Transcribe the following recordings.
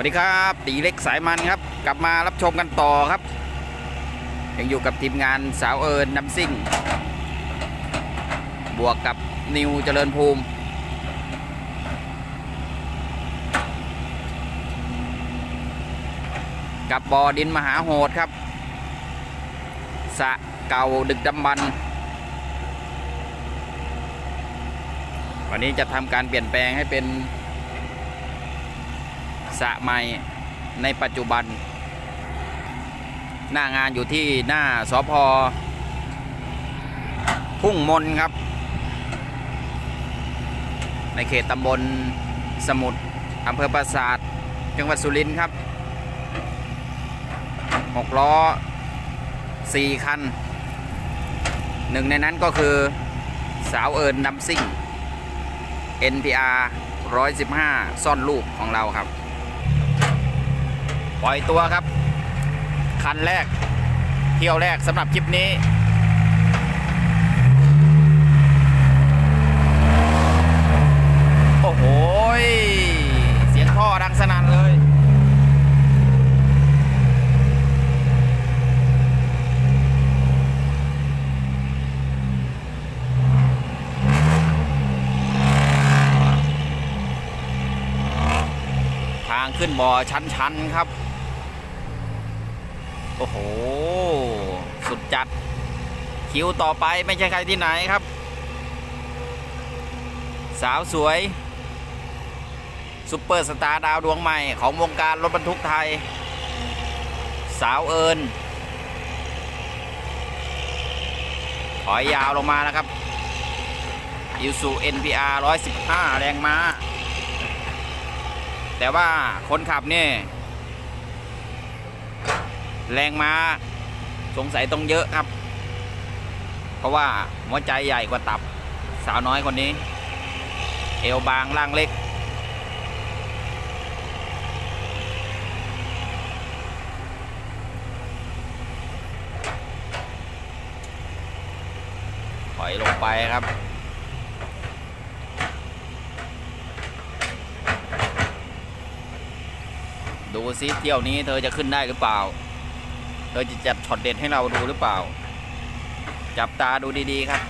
วัสดีครับตีเล็กสายมันครับ กลับมารับชมกันต่อครับ ยังอยู่กับทีมงานสาวเอิญน้ำซิ่ง บวกกับนิวเจริญภูมิ กับบอดินมหาโหดครับสะเก่าดึกดำบรรวันนี้จะทำการเปลี่ยนแปลงให้เป็น สะใหม่ในปัจจุบัน หน้างานอยู่ที่หน้าสพทุ่งมนครับ ในเขตตำบลสมุทรอำเภอปราสาทจังหวัดสุรินทร์ครับหกล้อสี่คัน หนึ่งในนั้นก็คือสาวเอิญนำซิ่ง NPR 115 ซ่อนลูกของเราครับ ปล่อยตัวครับ คันแรก เที่ยวแรกสำหรับคลิปนี้โอ้โหเสียงท่อดังสนั่นเลยทางขึ้นบ่อชันๆครับ โอ้โห สุดจัด คิวต่อไปไม่ใช่ใครที่ไหนครับ สาวสวยซุปเปอร์สตาร์ดาวดวงใหม่ของวงการรถบรรทุกไทย สาวเอิญถอยยาวลงมาแล้วครับอิวซู NPR 115 แรงม้า แต่ว่าคนขับเนี่ย แรงมาสงสัยต้องเยอะครับ เพราะว่าหัวใจใหญ่กว่าตับสาวน้อยคนนี้ เอวบางร่างเล็ก ถอยลงไปครับดูซิเที่ยวนี้เธอจะขึ้นได้หรือเปล่า เธอจะจัดช็อตเด็ดให้เราดูหรือเปล่า จับตาดูดีๆครับ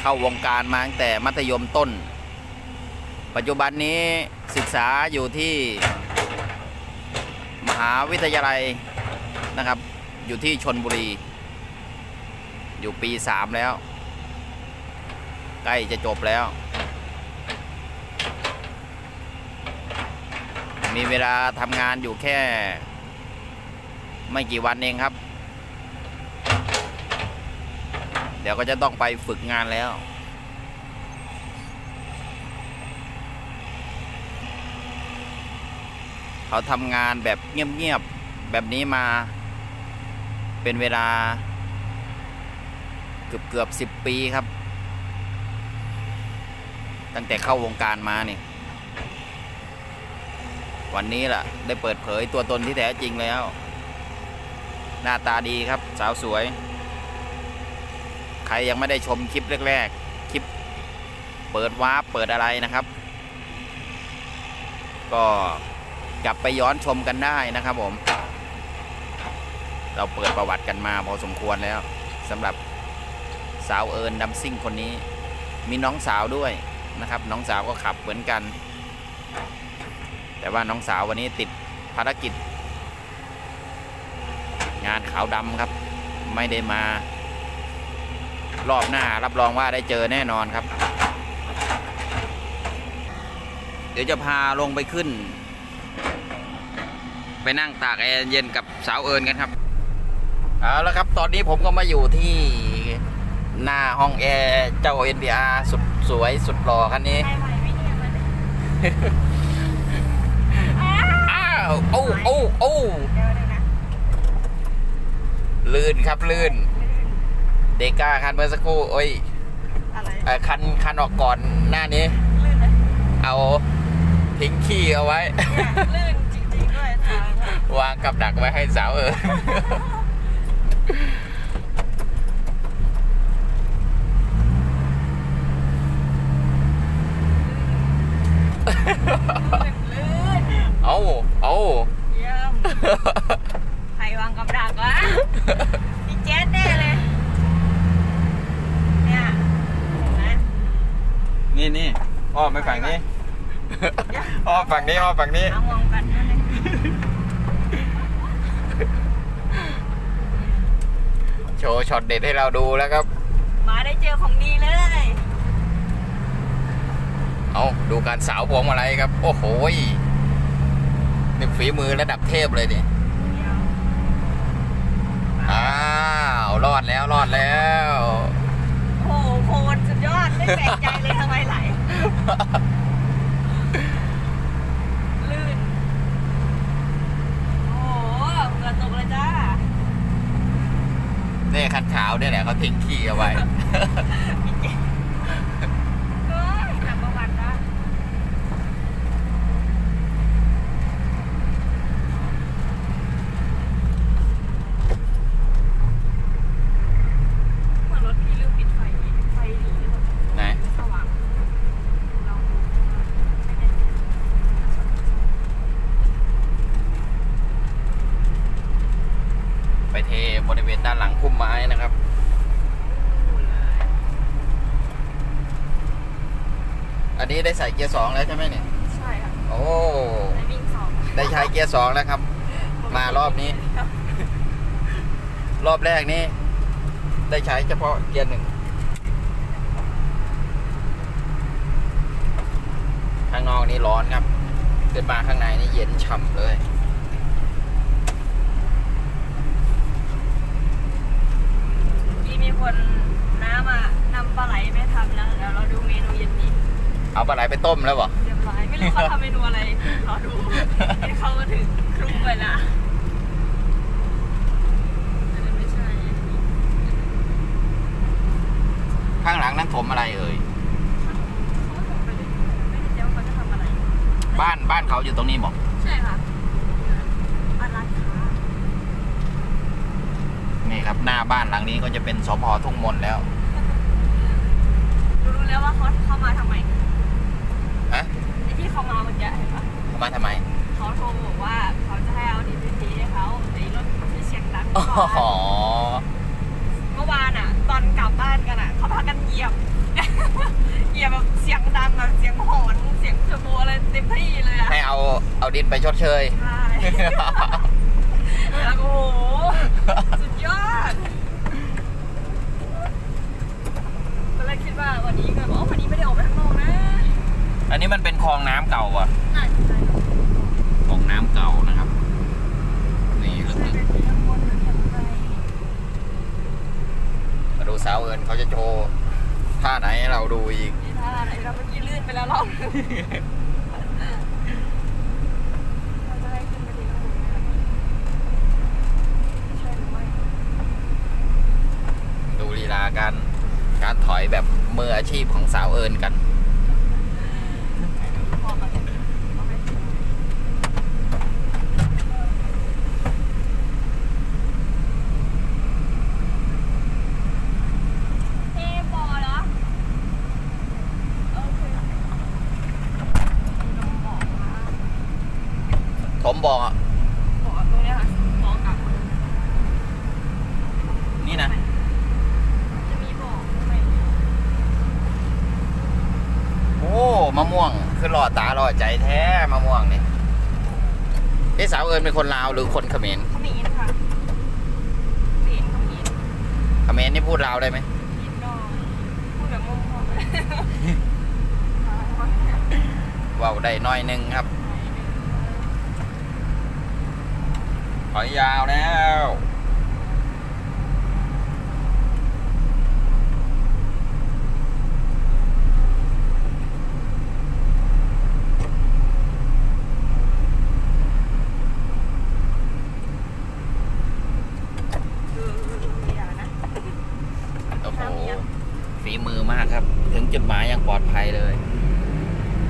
เข้าวงการมาตั้งแต่มัธยมต้น ปัจจุบันนี้ศึกษาอยู่ที่มหาวิทยาลัยนะครับ อยู่ที่ชนบุรี อยู่ปีสามแล้ว ใกล้จะจบแล้ว มีเวลาทำงานอยู่แค่ ไม่กี่วันเองครับ เดี๋ยวก็จะต้องไปฝึกงานแล้วเขาทำงานแบบเงียบๆ แบบนี้มา เป็นเวลา เกือบเกือบสิบปีครับ ตั้งแต่เข้าวงการมานี่ วันนี้ล่ะ ได้เปิดเผยตัวตนที่แท้จริงแล้ว หน้าตาดีครับ สาวสวย ใครยังไม่ได้ชมคลิปแรก ๆ คลิป เปิดวาร์ปเปิดอะไรนะครับ ก็กลับไปย้อนชมกันได้นะครับผม เราเปิดประวัติกันมาพอสมควรแล้วสำหรับสาวเอิญดัมซิ่งคนนี้ มีน้องสาวด้วยนะครับ น้องสาวก็ขับเหมือนกัน แต่ว่าน้องสาววันนี้ติดภารกิจ งานขาวดำครับ ไม่ได้มารอบหน้ารับรองว่าได้เจอแน่นอนครับ เดี๋ยวจะพาลงไปขึ้น ไปนั่งตากแอร์เย็นกับสาวเอิญกันครับเอาละครับ ตอนนี้ผมก็มาอยู่ที่หน้าห้องแอร์เจ้า NPR สุดสวยสุดหล่อคันนี้ ใช่ไหมไม่เนี่ยมัน อ้าวโอ้โอ้โอ้เดี๋ยวเลยนะลื่นครับลื่น เดก้าคันเมื่อสักครู่โอ้ยอะไรเอ่อคันคันออกก่อนหน้านี้ลื่นเลยเอาทิ้งขี้เอาไว้เนี่ยลื่นจริงๆด้วยทางอะวางกับดักไว้ให้สาวเออ ใครวางกับดักวะพี่เจ๊ดแน่เลย เนี่ยเห็นไหม นี่นี่อ้อมไปฝั่งนี้ เดี๋อ้อฝั่งนี้อ้อฝั่งนี้มองกันนั่โชว์ช็อตเด็ดให้เราดูแล้วครับ มาได้เจอของดีเลย เอาดูการสาวพวงมาลัยครับ โอ้โห ฝีมือระดับเทพเลยดิเดี๋ยวอ้าวรอดแล้วรอดแล้วโอ้โหโคนสุดยอดไม่แปลกใจเลยทำไมไหลลื่น โอ้โหเหงื่อตกเลยจ้านี่คันขาวเนี่ยแหละเขาทิ้งขี้เอาไว้ เฮ้ยหนักประวัตินะเหมือนรถพี่ลืมปิดไฟไฟหนีหรือเปล่า ไหน สว่างลองดูไม่แน่ใจ ไปเทบริเวณด้านหลังพุ่มไม้นะครับ อันนี้ได้ ใส่เกียร์สองแล้วใช่ไหมเนี่ยใช่ค่ะโอ้ในวิ่งสองได้ใช้เกียร์สองแล้วครับ มารอบนี้ รอบแรกนี้ ได้ใช้เฉพาะเกียร์หนึ่งข้างนอกนี่ร้อนครับขึ้นมาข้างในนี่เย็นฉ่ำเลยพี่มีคนน้ามานำปลาไหลไปทำแล้วเดี๋ยวเราดูเมนู เย็นนี้เอาปลาไหลไปต้มแล้วเหรอเรียบร้อยไม่รู้เขาทำเมนูอะไรรอดูที่เขามาถึงครุ่งไปละอันนั้นไม่ใช่ข้างหลังนั้นถมอะไรเอ่ยเขาทำไปเลยไม่ได้เจ้าเขาจะทำอะไร บ้านบ้านเขาอยู่ตรงนี้บอกใช่ค่ะบ้านร้านค้านี่ครับ หน้าบ้านหลังนี้ก็จะเป็นสพทุ่งมนแล้ว รู้แล้วว่าเขาเข้ามา อ๋เมื่อวานอเมื่อวานอะ ตอนกลับบ้านกันอะเขาพากันเหยียบ เหยียบแบบเสียงดังแบบเสียงหอนเสียงเทอร์โบอะไรเต็มที่เลยอะให้เอาเอาดินไปชดเชย ใช่แล้วก็โอ้โหสุดยอดตอนแรกคิดว่าวันนี้ก็บอกว่าวันนี้ไม่ได้ออกไปข้างนอกนะอันนี้มันเป็นคลองน้ำเก่าอะ น่าจะใช่คลองน้ำเก่านะครับ นี่ลึ ใช่ ก เป็นที่ข้างบนหรือยังไง ๆ มาดูสาวเอิญเขาจะโชว์ท่าไหนให้เราดูอีกท่าอะไรเราเมื่อกี้ลื่นไปแล้วรอบนึงเราจะได้ขึ้นไปดีนะคุณใช่หรือไม่ดูลีลาการการถอยแบบมืออาชีพของสาวเอิญกัน พอมาเอาไหมเอ๊ะบอเหรอโอเคมีน้องบอกว่า ผมบอกอะ บอกตรงเนี้ยค่ะบอกกลับ นี่นะ จะมีบอกไหม โอ้มะม่วง คือหล่อตาหล่อใจแท้มะม่วงนี่เอ๊ะสาวเอิญเป็น คนลาวหรือคนเขมรขมิ้นค่ะขมิ้นขมิ้นเขมรนี่พูดลาวได้ไหมนิดหน่อยพูดแบบงงๆเลยว้าวได้น้อยหนึงครับถอยยาวแล้ว คืออย่านะ โอ้โห ฝีมือมากครับ ถึงจุดหมายอย่างปลอดภัยเลย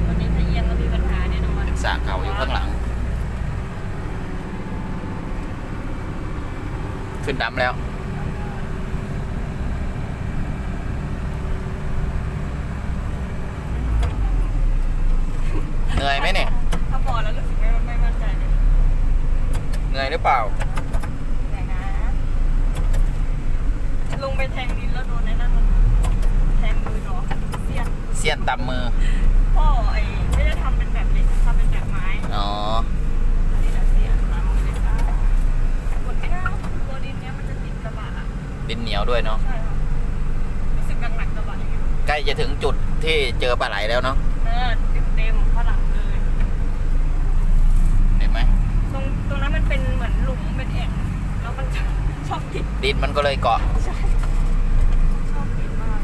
วันนี้ถ้าเอียงก็มีปัญหาแน่นอนเป็นสระเก่าอยู่ข้างหลัง ขึ้นดำแล้วเหนื่อยไหมเนี่ย ถ้าบอกแล้วรู้สึกไม่ไม่มั่นใจเลยเหนื่อยหรือเปล่า ไหนนะ ลงไปแทงดินแล้วโดนในนั้นมันแทงมือเนาะเสียน เสียน ตำมือพ่อไอ้ไม่ได้ทำเป็นแบบเหล็กทำเป็นแบบไม้อ๋ออันนี้เราเสียตามเลยค่ะหมดไม่ได้ตัวดินเนี้ยมันจะติดกระบะอะดินเหนียวด้วยเนาะใช่ค่ะรู้สึกหนักๆกระบะอย่างเงี้ยใกล้จะถึงจุดที่เจอปลาไหลแล้วเนาะเออเต็มเต็มๆข้างหลังเลยเห็นไหมตรงตรงนั้นมันเป็นเหมือนหลุมเป็นแอ่งแล้วมันจะชอบติดดินมันก็เลยเกาะ ใช่ชอบติดมาก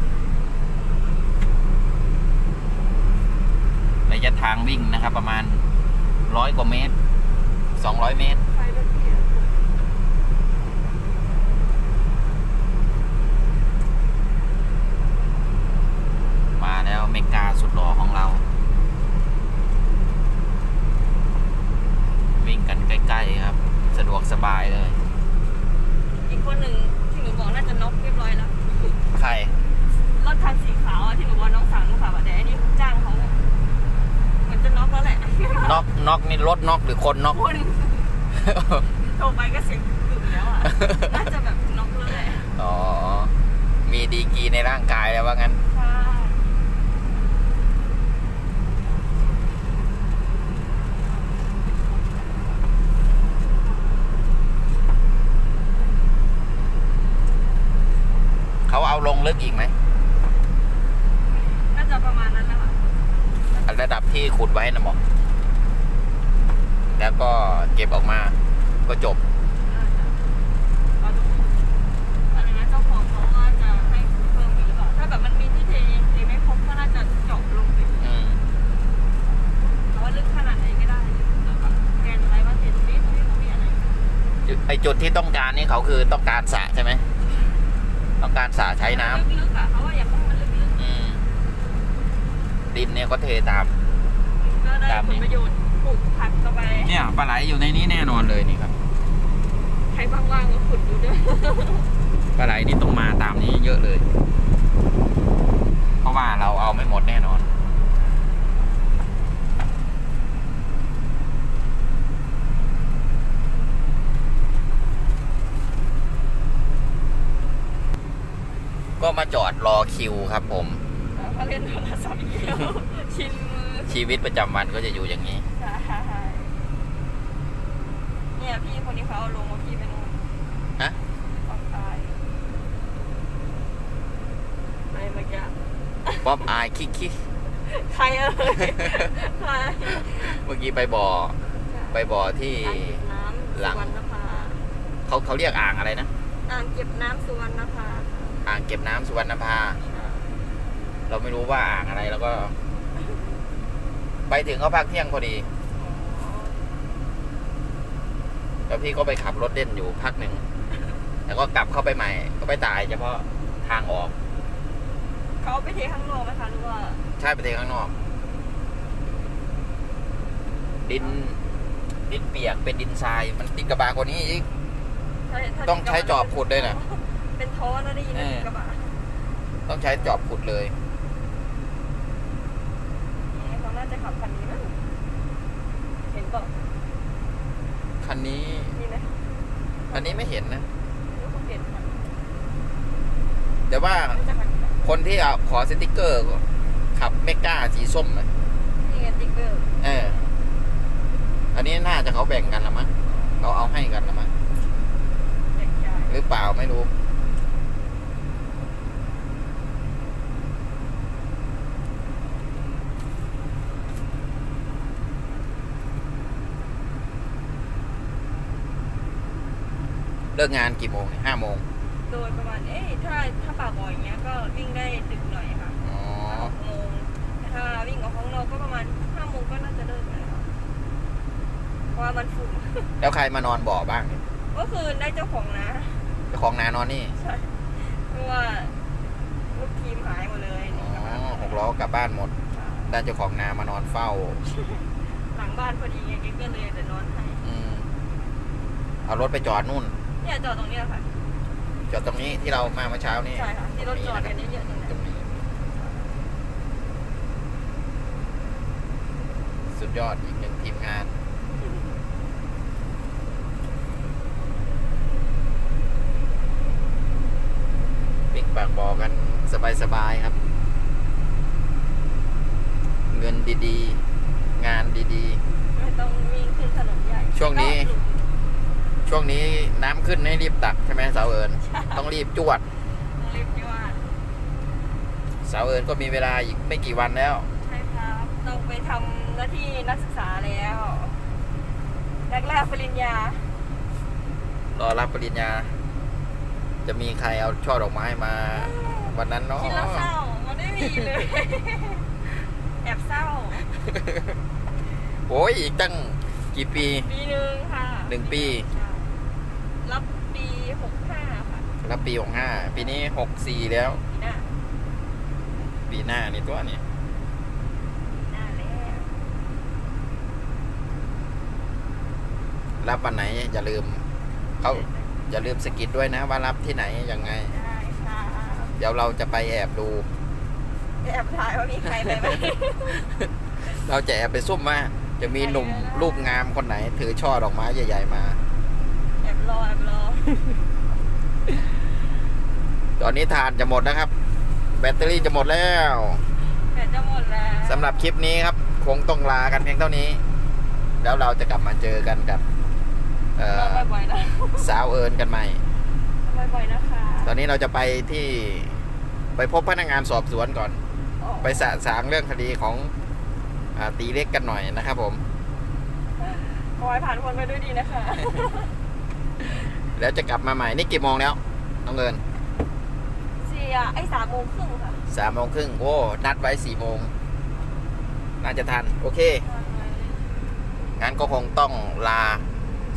ระยะ ทางวิ่งนะครับ ประมาณร้อยกว่าเมตรสองร้อยเมตรไฟแบบเสียมาแล้วเมกาสุดหล่อของเรา วิ่งกันใกล้ๆครับ สะดวกสบายเลย อีกคนหนึ่งที่หนูบอกน่าจะน็อกเรียบร้อยแล้ว ใคร รถคันสีขาวอะที่หนูบอกน้องสาวหนูขับอะแต่อันนี้จ้างเขาเหมือนจะน็อกแล้วแหละ น็ อกน็อกนี่รถน็อกหรือคนน็อกคนโทรไปก็เสียงกึ่งแล้วอะน่าจะแบบน็อกแล้วแหละอ๋อ มีดีกรีในร่างกายแล้วว่างั้นใช่เขาเอาลงลึกอีกไหมน่าจะประมาณนั้นแหละค่ะ ระดับที่ขุดไว้นะหมอแล้ว ก็เก็บออกมา ก็จบอะไรนะเจ้าของเขาว่าจะให้เพิ่มอีกหรือเปล่าถ้าแบบมันมีที่เทเทไม่ครบก็น่าจะเจาะลงไปอีกอืมแต่ว่าลึกขนาดไหนก็ได้แล้วก็แกนอะไรว่าเทตรงนี้ตรงนี้ตรงนี้อะไรจุดไอจุดที่ต้องการนี่เขาคือต้องการสระใช่ไหมต้องการสระใช้น้ำลึกอะเขาว่าอยากให้มันลึกอืมดินเนี่ยก็เทตาม ตามนี้ ประโยชน์ปลูกผักเข้าไปเนี่ยปลาไหลอยู่ในนี้แน่นอนเลยนี่ครับใครว่างๆก็ขุดดูด้วยปลาไหลนี่ต้องมาตามนี้เยอะเลย เพราะว่าเราเอาไม่หมดแน่นอน ก็มาจอดรอคิวครับผมเขาเล่นโทรศัพท์เยอะชินมือชีวิตประจำวันก็จะอยู่อย่างนี้ ใช่เนี่ยพี่คนนี้เขาเอาลงมาพี่ไปนู่นฮะออกตายไปเมื่อกี้ป๊อปอายคิกคิกใครเอ่ยใครเมื่อกี้ไปบ่อ ไปบ่อที่อ่างเก็บน้ำหลังสุวรรณภาเขาเขาเรียกอ่างอะไรนะ อ่างเก็บน้ำสุวรรณภาอ่างเก็บน้ำสุวรรณภาเราไม่รู้ว่าอ่างอะไรแล้วก็ ไปถึงเขาพักเที่ยงพอดี แล้วพี่ก็ไปขับรถเล่นอยู่พักหนึ่ง แล้วก็กลับเข้าไปใหม่ ก็ไปตายเฉพาะทางออก เขาเอาไปเทข้างนอกไหมคะหรือว่าใช่ไปเทข้างนอก ดิน ดินเปียกเป็นดินทราย มันติดกระบะกว่านี้อีก ถ้าถ้าต้องใช้จอบขุดด้วยนะ เป็นท้อแล้วได้ยินไหมเออ กระบะต้องใช้จอบขุดเลย เนี่ยเขาน่าจะขับคันนี้มั้งเห็นบอกคันนี้ นี่ไหมอันนี้ไม่เห็นนะหรือว่าเขาเปลี่ยนคันแต่ว่าน่าจะคันนี้คนที่เอาขอสติกเกอร์ขับเมกาสีส้มนะนี่ไงติ๊กเกอร์ เออ อันนี้น่าจะเขาแบ่งกันละมั้งเขาเอาให้กันละมั้งเด็กใหญ่หรือเปล่าไม่รู้ เลิกงานกี่โมงเนี่ยห้าโมงโดยประมาณ เอ๊ะถ้าถ้าป่าบอยอย่างเงี้ยก็วิ่งได้ดึกหน่อยค่ะอ๋อหกโมงแต่ถ้าวิ่งออกข้างนอกก็ประมาณห้าโมงก็น่าจะเลิกแล้วเพราะว่ามันฝุ่นแล้วใครมานอนบ่อบ้างเนี่ยก็คือได้เจ้าของนะเจ้าของนานอนนี่ใช่เพราะว่าลูกทีมหายหมดเลยอ๋อหกล้อกลับบ้านหมดได้เจ้าของนามานอนเฝ้า หลังบ้านพอดีไงกิ๊กก็เลยแต่นอนให้อืมเอารถไปจอดนู่น เนี่ยจอดตรงเนี้ยค่ะ จอดตรงนี้ที่เรามาเมื่อเช้านี่ใช่ค่ะ ที่รถจอดกันเยอะๆตรงตนั้รนงนี้ สุดยอดอีกหนึ่งทีมงาน ปิกปากบอกกันสบายๆครับ เงินดีๆ งานดีไม่ต้องวิ่งขึ้นถนนใหญ่ช่วงนี้ ก็ๆ ช่วงนี้น้ำขึ้นให้รีบตักใช่ไหมสาวเอิญต้องรีบจวด ต้องรีบยอดสาวเอิญก็มีเวลาอีกไม่กี่วันแล้ว ใช่ครับต้องไปทำหน้าที่นักศึกษาแล้วแรกแรกๆปริญญารอรับปริญญา จะมีใครเอาช่อดอกไม้มา วันนั้นเนาะคิดแล้วเศร้า มันไม่มีเลย แอบเศร้า โอ้ยอีกตั้งกี่ปีปีหนึ่งค่ะหนึ่งปี ใช่ รับปีหกห้าค่ะรับปีของห้าปีนี้หกสี่แล้ว ปีหน้าปีหน้านี่ตัวนี้ปีหน้าแล้วรับวันไหนอย่าลืมเขาอย่าลืมสกิดด้วยนะว่ารับที่ไหนยังไง ได้ค่ะเดี๋ยวเราจะไปแอบดู แอบถ่ายว่ามีใครไปไหม เราจะแอบไปซุ่มมาจะมีหนุ่มรูปงามคนไหน ถือช่อดอกไม้ใหญ่ ๆ มาแอบ รอแอบรอตอนนี้ทานจะหมดนะครับ แบตเตอรี่จะหมดแล้วแดดจะหมดแล้วสำหรับคลิปนี้ครับ คงต้องลากันเพียงเท่านี้ แล้วเราจะกลับมาเจอกันกับเอ่รออบ่อยๆนะสาวเอิญกันใหม่บ่อยๆนะคะ ตอนนี้เราจะไปที่ไปพบพนักงานสอบสวนก่อนอ๋อไปสะสางเรื่องคดีของอาตีเล็กกันหน่อยนะครับผม ขอให้ผ่านพ้นไปด้วยดีนะคะ แล้วจะกลับมาใหม่นี่กี่โมงแล้วน้องเอิญเสียไอ้สามโมงครึ่งค่ะสามโมงครึ่งโอ้นัดไว้สี่โมงน่าจะทัน โอเคงั้นก็คงต้องลา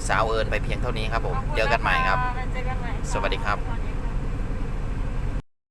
สาวเอิญไปเพียงเท่านี้ครับผม เจอกันใหม่ครับเจอกันใหม่ค่ะสวัสดีครับสวัสดี